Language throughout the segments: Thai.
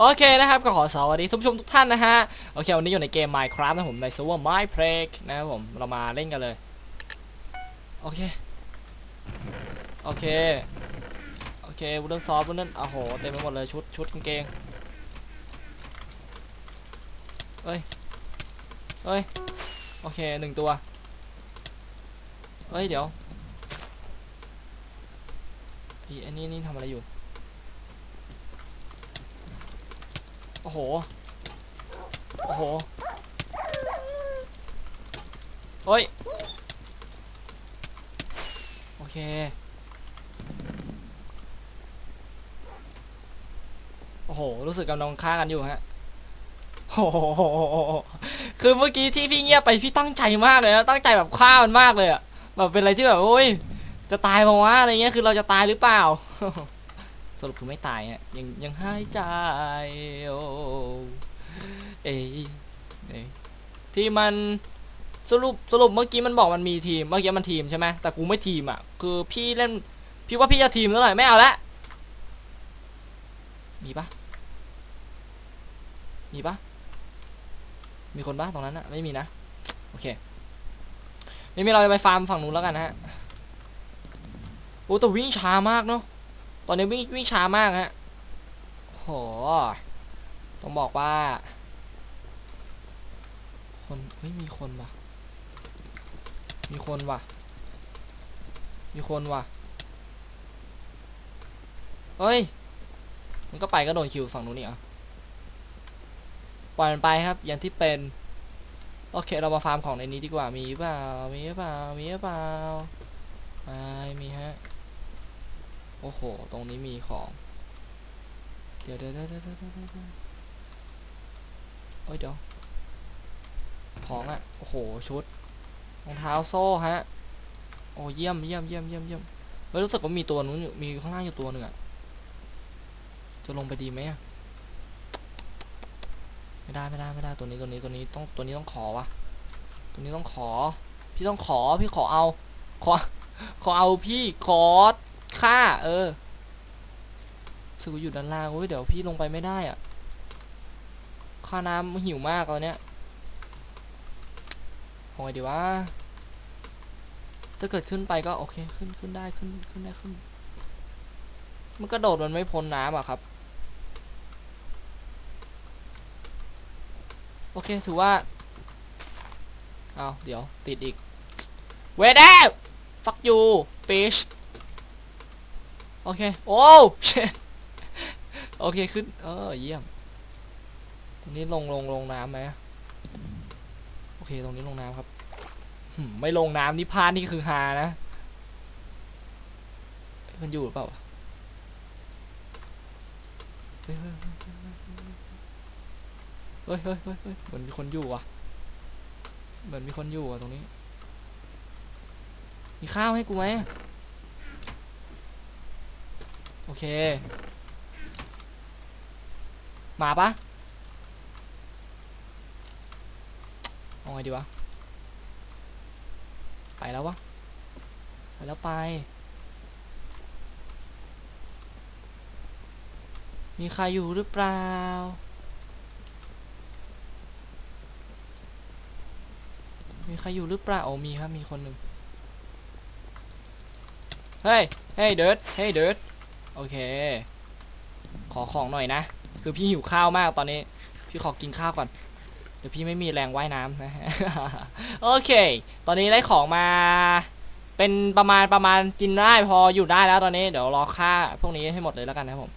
โอเคนะครับก็ขอสวัสดีท่านผู้ชมทุกท่านนะฮะ โอเค วันนี้อยู่ในเกม Minecraft นะผมในเซิร์ฟเวอร์ Minecraft นะครับผม เรามาเล่นกันเลย โอเค โอเค โอเควูดเดิลซอฟวูดเดิลโอ้โห เต็มไปหมดเลยชุดชุดกางเกงเอ้ยเอ้ย โอเคหนึ่งตัวเอ้ย เดี๋ยวไอ้อันนี้นี่ทำอะไรอยู่ โอ้โห โอ้โหเฮ้ย โอเค โอ้โห รู้สึกกำลังฆ่ากันอยู่ฮะโอ้โหคือเมื่อกี้ที่พี่เงียบไปพี่ตั้งใจมากเลยนะตั้งใจแบบฆ่ามันมากเลยอะแบบเป็นอะไรที่แบบโอ้ยจะตายมาวะอะไรเงี้ยคือเราจะตายหรือเปล่า สรุปคือไม่ตายฮะยังยังหายใจโอ้เอยเอยที่มันสรุปสรุปเมื่อกี้มันบอกมันมีทีมเมื่อกี้มันทีมใช่ไหมแต่กูไม่ทีมอะคือพี่เล่นพี่ว่าพี่จะทีมแล้วหน่อยไม่เอาละมีปะมีปะมีคนปะตรงนั้นอะไม่มีนะโอเคไม่มีเราจะไปฟาร์มฝั่งนู้นแล้วกันนะฮะโอ้แต่วิ่งช้ามากเนาะ ตอนนี้วิ่งวิ่งช้ามากฮะโหต้องบอกว่า คนเฮ้ยมีคนว่ะ มีคนว่ะ มีคนว่ะ เฮ้ย มันก็ไปก็โดนคิวฝั่งนู้นนี่อะปล่อยมันไปครับ อย่างที่เป็น โอเค เรามาฟาร์มของในนี้ดีกว่า มีหรือเปล่า มีหรือเปล่า มีหรือเปล่าไม่มีฮะ โห ตรงนี้มีของ เดี๋ยวเดี๋ยวเดี๋ยวเดี๋ยวเดี๋ยวเดี๋ยวเดี๋ยวเอ้ยเดี๋ยว ของอะ่ะ โอ้โห ชุด รองเท้าโซ่ฮะ โอ้เยี่ยมเยี่ยมเยี่ยมเยี่ยมเยี่ยมเฮ้ยรู้สึกว่ามีตัวนู้นอยู่ มีข้างล่างอยู่ตัวหนึ่งอะ่ะ จะลงไปดีไหมอะไม่ได้ไม่ได้ไม่ได้ตัวนี้ตัวนี้ตัวนี้ต้องตัวนี้ต้องขอวะตัวนี้ต้องขอ พี่ต้องขอพี่ขอเอา ขอ ขอเอาพี่ขอ ค่า เออสึกอยู่ด้านล่างเว้ยเดี๋ยวพี่ลงไปไม่ได้อะค่าน้ำหิวมากตอนเนี้ยทำไงดีวะถ้าเกิดขึ้นไปก็โอเคขึ้นขึ้นได้ขึ้นขึ้นได้ขึ้น มันกระโดดมันไม่พ้นน้ำอะครับ โอเคถือว่าเอาเดี๋ยวติดอีกเวดแอฟ fuck you bitch โอเค โอ้ shit โอเค ขึ้น เออ เยี่ยม ตรงนี้ลงลงลงน้ำไหมโอเค ตรงนี้ลงน้ำครับหืมไม่ลงน้ำนี่พลาดนี่คือฮานะ มันอยู่หรือเปล่าเฮ้ยเฮ้ยเฮ้ยเฮ้ยเฮ้ยเฮ้ยเหมือนมีคนอยู่อะ เหมือนมีคนอยู่อะตรงนี้ มีข้าวให้กูไหม โอเค มาปะเอาไงดีวะ ไปแล้ววะ ไปแล้วไป มีใครอยู่หรือเปล่ามีใครอยู่หรือเปล่าโอ้มีครับ มีคนหนึ่งเฮ้ย เฮ้ย เดิร์ดเฮ้ย เดิร์ด โอเค ขอของหน่อยนะ คือพี่หิวข้าวมากตอนนี้ พี่ขอกินข้าวก่อน เดี๋ยวพี่ไม่มีแรงว่ายน้ำนะ โอเค ตอนนี้ได้ของมา เป็นประมาณประมาณกินได้พออยู่ได้แล้วตอนนี้ เดี๋ยวรอค่าพวกนี้ให้หมดเลยแล้วกันนะครับผม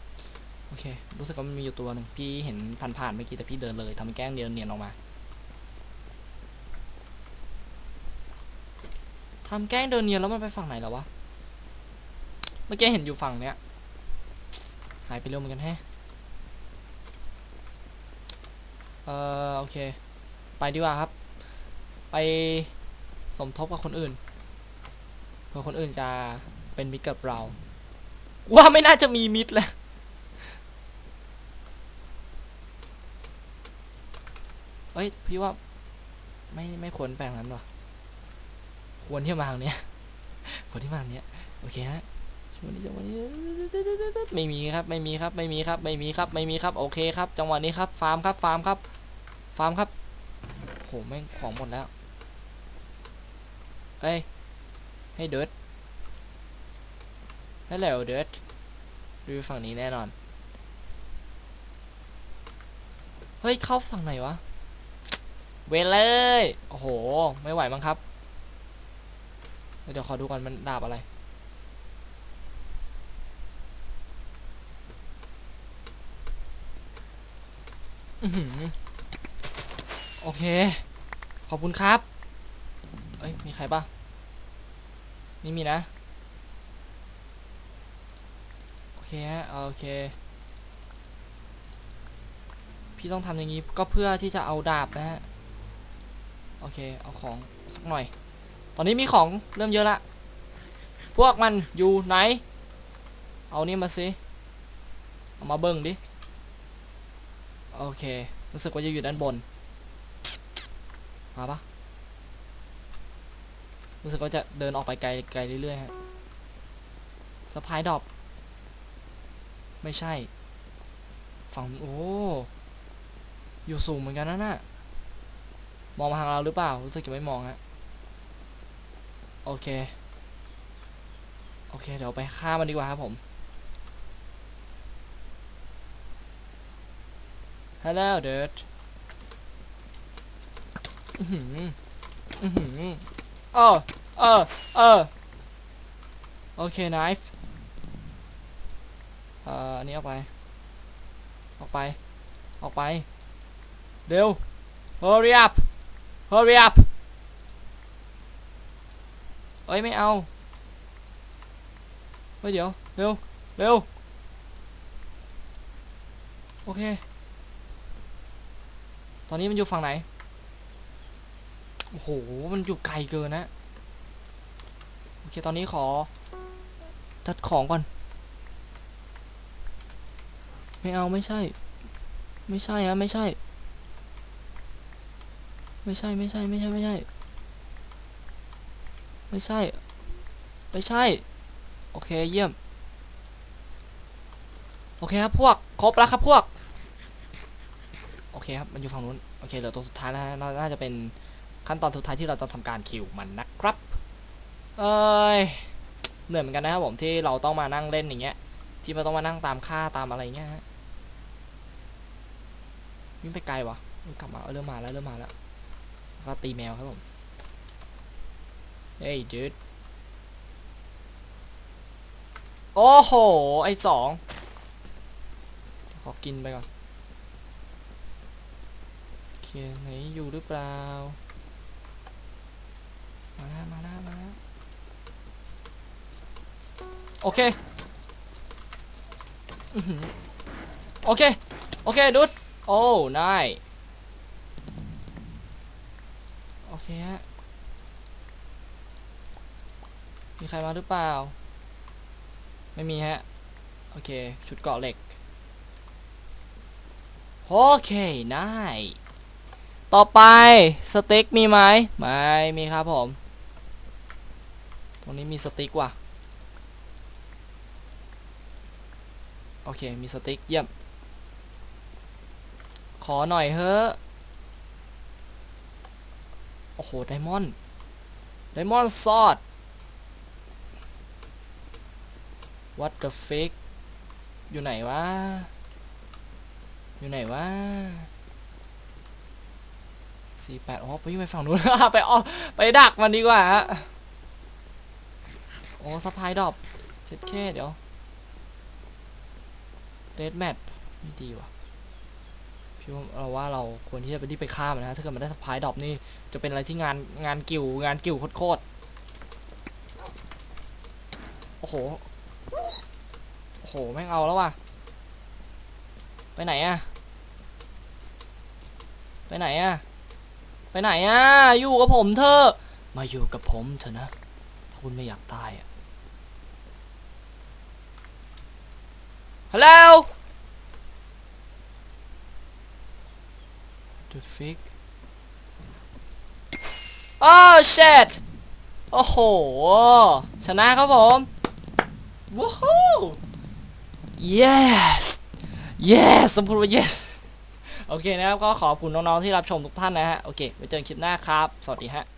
โอเค รู้สึกว่ามันมีอยู่ตัวหนึ่งพี่เห็นผ่านๆเมื่อกี้แต่พี่เดินเลยทำแกล้งเดินเนียนออกมาทำแกล้งเดินเนียนแล้วมันไปฝั่งไหนแล้ววะ เมื่อกี้เห็นอยู่ฝั่งเนี้ยายไปเร็วเหมือนกันแฮะเอ่อโอเค ไปดีกว่าครับ ไปสมทบกับคนอื่น เพื่อคนอื่นจะเป็นมิตรกับเรา ว่าไม่น่าจะมีมิตรแล้วเอ้ยพี่ว่าไม่ไม่ควรแปลงนั้นว่ะควรที่มาทางเนี้ยควรที่มาทางเนี้ยโอเคฮะ จังหวะนี้จังหวะนี้ไม่มีครับไม่มีครับไม่มีครับไม่มีครับไม่มีครับโอเคครับ จังหวะนี้ครับฟาร์มครับฟาร์มครับฟาร์มครับโหแม่งของหมดแล้วเอ้ยให้เดิร์ดฮัลโหลเดิร์ดดูฝั่งนี้แน่นอนเฮ้ยเข้าฝั่งไหนวะเวรเลยโอ้โหไม่ไหวมั้งครับเดี๋ยวขอดูก่อนมันดาบอะไร อื้อหือ โอเค ขอบคุณครับ เอ้ย มีใครปะนี่มีนะ โอเคฮะ โอเค พี่ต้องทำอย่างนี้ก็เพื่อที่จะเอาดาบนะฮะ โอเค เอาของสักหน่อย ตอนนี้มีของเริ่มเยอะละ พวกมันอยู่ไหน เอานี่มาสิ เอามาเบิ้งดิ โอเค รู้สึกว่าจะอยู่ด้านบน มาปะรู้สึกว่าจะเดินออกไปไกลไกลเรื่อยๆฮะสะพายดอปไม่ใช่ ฝั่งโอ้ อยู่สูงเหมือนกันนะน่ะ มองมาทางเราหรือเปล่า รู้สึกจะไม่มองฮะ โอเค โอเค เดี๋ยวไปฆ่ามันดีกว่าครับผม ฮัลโหลเดิร์ดอือหืออือหือเออเออเออโอเคไนฟ์เอ่ออันนี้ออกไป ออกไป ออกไป เร็ว hurry up hurry up เอ้ย ไม่เอา เฮ้ย เดี๋ยว เร็ว เร็ว โอเค ตอนนี้มันอยู่ฝั่งไหน โอ้โห มันอยู่ไกลเกินนะ โอเค ตอนนี้ขอตัดของก่อน ไม่เอาไม่ใช่ ไม่ใช่ฮะไม่ใช่ ไม่ใช่ไม่ใช่ไม่ใช่ไม่ใช่ ไม่ใช่ ไม่ใช่ โอเคเยี่ยม โอเคครับพวก ครบแล้วครับพวก เคครับ มันอยู่ฝั่งนู้น โอเค เหลือตัวสุดท้ายนะฮะน่าน่าจะเป็นขั้นตอนสุดท้ายที่เราจะทำการคิวมันนะครับ เอ้ย เหนื่อยเหมือนกันนะครับผมที่เราต้องมานั่งเล่นอย่างเงี้ย ที่เราต้องมานั่งตามค่าตามอะไรเงี้ยฮะวิ่งไปไกลวะกลับมาเออเริ่มมาแล้วเริ่มมาแล้วแล้วก็ตีแมวครับผม เฮ้ยดูดโอ้โห ไอสองขอกินไปก่อน เคไหนอยู่หรือเปล่า มาแล้วมาแล้วมาแล้วโอเคโอเค โอเค ดุดโอ้นายโอเคฮะ มีใครมาหรือเปล่า ไม่มีฮะ โอเค ชุดเกาะเหล็ก โอเคนาย ต่อไปสเต็กมีไหมไม่มีครับผม ตรงนี้มีสติ๊กว่ะ โอเค มีสติ๊กเยี่ยม ขอหน่อยเฮ้อะโอ้โห ไดมอนด์ ไดมอนด์ซอด what the fuck อยู่ไหนวะ อยู่ไหนวะ สี่แปดอ๋อไปวิ่งไปฝั่งนู้น ไปอ้อไปดักมันดีกว่าฮะโอ้สะพายดรอปเจ็ดแค่เดี๋ยวเดดแมทไม่ดีว่ะพี่ว่าเราว่าเราควรที่จะไปรีบไปฆ่ามันนะถ้าเกิดมันได้สะพายดรอปนี่จะเป็นอะไรที่งานงานกิวงานกิวโคตรโอ้โห โอ้โห แม่งเอาแล้วว่ะ ไปไหนอะไปไหนอะ ไปไหนอะอยู่กับผมเถอะมาอยู่กับผมเถอะนะ ถ้าคุณไม่อยากตายอะฮัลโหล The fig โอ้ shit โอ้โห ชนะครับผมว้าว yes yes สมพูดว่า yes โอเคนะครับก็ขอบคุณน้องๆที่รับชมทุกท่านนะฮะโอเคไว้เจอกันคลิปหน้าครับ สวัสดีฮะ